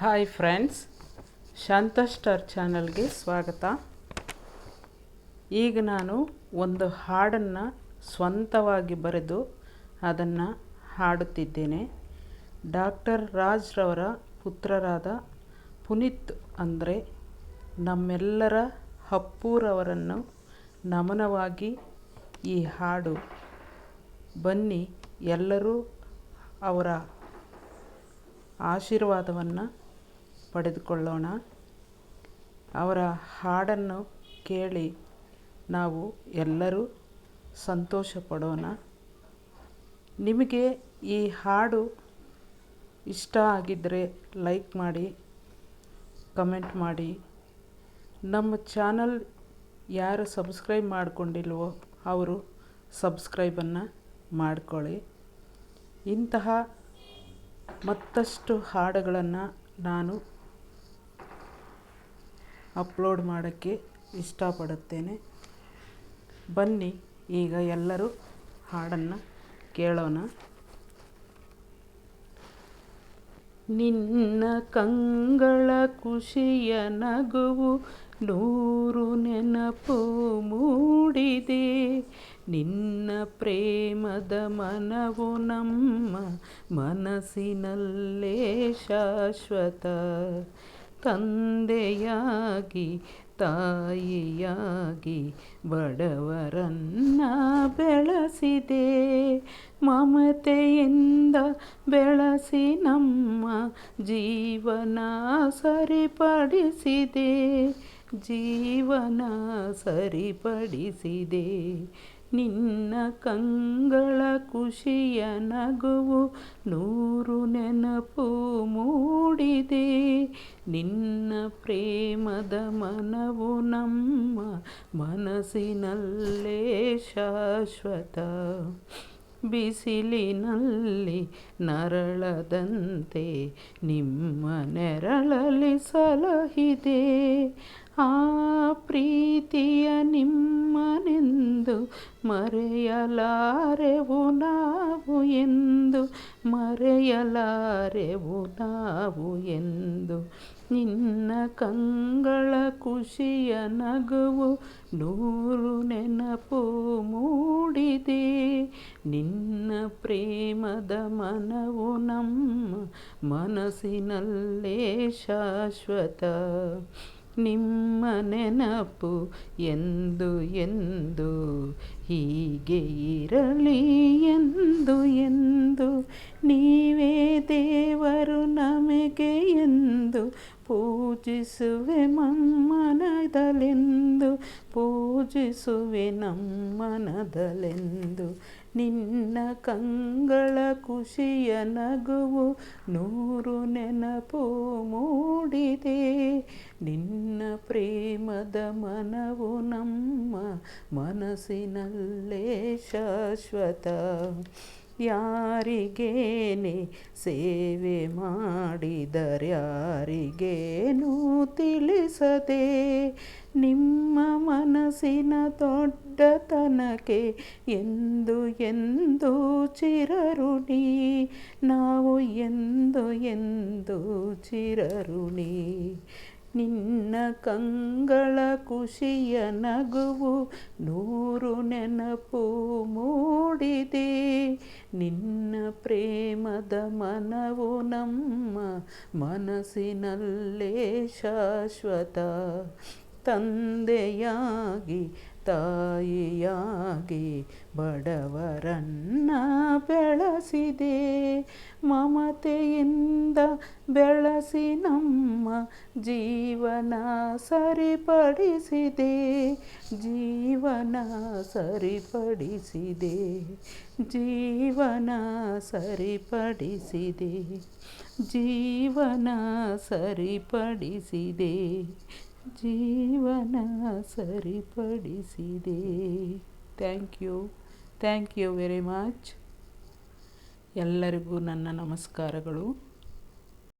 Hi friends ಶಾಂತ star ಚಾನಲ್ಗೆ ಸ್ವಾಗತ. ಈಗ ನಾನು ಒಂದು ಹಾಡನ್ನು ಸ್ವಂತವಾಗಿ ಬರೆದು ಅದನ್ನು ಹಾಡುತ್ತಿದ್ದೇನೆ. ಡಾಕ್ಟರ್ ರಾಜ್ರವರ ಪುತ್ರರಾದ ಪುನೀತ್ ಅಂದರೆ ನಮ್ಮೆಲ್ಲರ ಅಪ್ಪೂರವರನ್ನು ನಮನವಾಗಿ ಈ ಹಾಡು. ಬನ್ನಿ ಎಲ್ಲರೂ ಅವರ ಆಶೀರ್ವಾದವನ್ನು ಪಡೆದುಕೊಳ್ಳೋಣ. ಅವರ ಹಾಡನ್ನು ಕೇಳಿ ನಾವು ಎಲ್ಲರೂ ಸಂತೋಷ ಪಡೋಣ ನಿಮಗೆ ಈ ಹಾಡು ಇಷ್ಟ ಆಗಿದ್ದರೆ ಲೈಕ್ ಮಾಡಿ, ಕಮೆಂಟ್ ಮಾಡಿ. ನಮ್ಮ ಚಾನಲ್ ಯಾರು ಸಬ್ಸ್ಕ್ರೈಬ್ ಮಾಡಿಕೊಂಡಿಲ್ವೋ ಅವರು ಸಬ್ಸ್ಕ್ರೈಬನ್ನು ಮಾಡಿಕೊಳ್ಳಿ. ಇಂತಹ ಮತ್ತಷ್ಟು ಹಾಡುಗಳನ್ನು ನಾನು ಅಪ್ಲೋಡ್ ಮಾಡೋಕ್ಕೆ ಇಷ್ಟಪಡುತ್ತೇನೆ. ಬನ್ನಿ, ಈಗ ಎಲ್ಲರೂ ಹಾಡನ್ನು ಕೇಳೋಣ. ನಿನ್ನ ಕಂಗಳ ಖುಷಿಯ ನಗುವು ನೂರು ನೆನಪು ಮೂಡಿದೆ. ನಿನ್ನ ಪ್ರೇಮದ ಮನವು ನಮ್ಮ ಮನಸ್ಸಿನಲ್ಲೇ ಶಾಶ್ವತ. ತಂದೆಯಾಗಿ ತಾಯಿಯಾಗಿ ಬಡವರನ್ನ ಬೆಳೆಸಿದೆ. ಮಮತೆಯಿಂದ ಬೆಳೆಸಿ ನಮ್ಮ ಜೀವನ ಸರಿಪಡಿಸಿದೆ. ಜೀವನ ಸರಿಪಡಿಸಿದೆ. ನಿನ್ನ ಕಂಗಳ ಖುಷಿಯ ನಗುವು ನೂರು ನೆನಪು ಮೂಡಿದೆ. ನಿನ್ನ ಪ್ರೇಮದ ಮನವು ನಮ್ಮ ಮನಸ್ಸಿನಲ್ಲೇ ಶಾಶ್ವತ. ಬಿಸಿಲಿನಲ್ಲಿ ನರಳದಂತೆ ನಿಮ್ಮ ನೆರಳಲಿ ಸಲಹಿದೆ. ಆ ಪ್ರೀತಿಯ ನಿಮ್ಮನೆಂದು ಮರೆಯಲಾರೆವು ನಾವು ಎಂದು, ಮರೆಯಲಾರೆವು ನಾವು ಎಂದು. ನಿನ್ನ ಕಂಗಳ ಖುಷಿಯ ನಗುವು ನೂರು ನೆನಪು ಮೂಡಿದೆ. ನಿನ್ನ ಪ್ರೇಮದ ಮನವು ನಮ್ಮ ಮನಸ್ಸಿನಲ್ಲೇ ಶಾಶ್ವತ. ನಿಮ್ಮ ನೆನಪು ಎಂದು ಎಂದು ಹೀಗೆ ಇರಲಿ ಎಂದು ಎಂದು ನೀವೇ ದೇವರು ನಮಗೆ ಎಂದು ಪೂಜಿಸುವೆ ನಮ್ಮನದಲೆಂದು ಪೂಜಿಸುವೆ ನಮ್ಮನದಲೆಂದು ನಿನ್ನ ಕಂಗಳ ಖುಷಿಯ ನಗುವು ನೂರು ನೆನಪು ಮೂಡಿದೆ. ನಿನ್ನ ಪ್ರೇಮದ ಮನವು ನಮ್ಮ ಮನಸ್ಸಿನಲ್ಲೇ ಶಾಶ್ವತ. ಯಾರಿಗೇನೆ ಸೇವೆ ಮಾಡಿದರ್ಯಾರಿಗೇನು ತಿಳಿಸದೆ? ನಿಮ್ಮ ಮನಸ್ಸಿನ ದೊಡ್ಡತನಕ್ಕೆ ಎಂದು ಎಂದು ಚಿರರುಣಿ ನಾವು ಎಂದು ಎಂದು ಚಿರಋಣಿ ನಿನ್ನ ಕಂಗಳ ಖುಷಿಯ ನಗುವು ನೂರು ನೆನಪು ಮೂಡಿದೆ. ನಿನ್ನ ಪ್ರೇಮದ ಮನವು ನಮ್ಮ ಮನಸ್ಸಿನಲ್ಲೇ ಶಾಶ್ವತ. ತಂದೆಯಾಗಿ, ತಾಯಿಯಾಗಿ ಬಡವರನ್ನ ಬೆಳೆಸಿದೆ. ಮಮತೆಯಿಂದ ಬೆಳೆಸಿ ನಮ್ಮ ಜೀವನ ಸರಿಪಡಿಸಿದೆ. ಜೀವನ ಸರಿಪಡಿಸಿದೆ. ಜೀವನ ಸರಿಪಡಿಸಿದೆ. ಜೀವನ ಸರಿಪಡಿಸಿದೆ. ಜೀವನ ಸರಿಪಡಿಸಿದೆ. Thank you thank you very much ಎಲ್ಲರಿಗೂ ನನ್ನ ನಮಸ್ಕಾರಗಳು.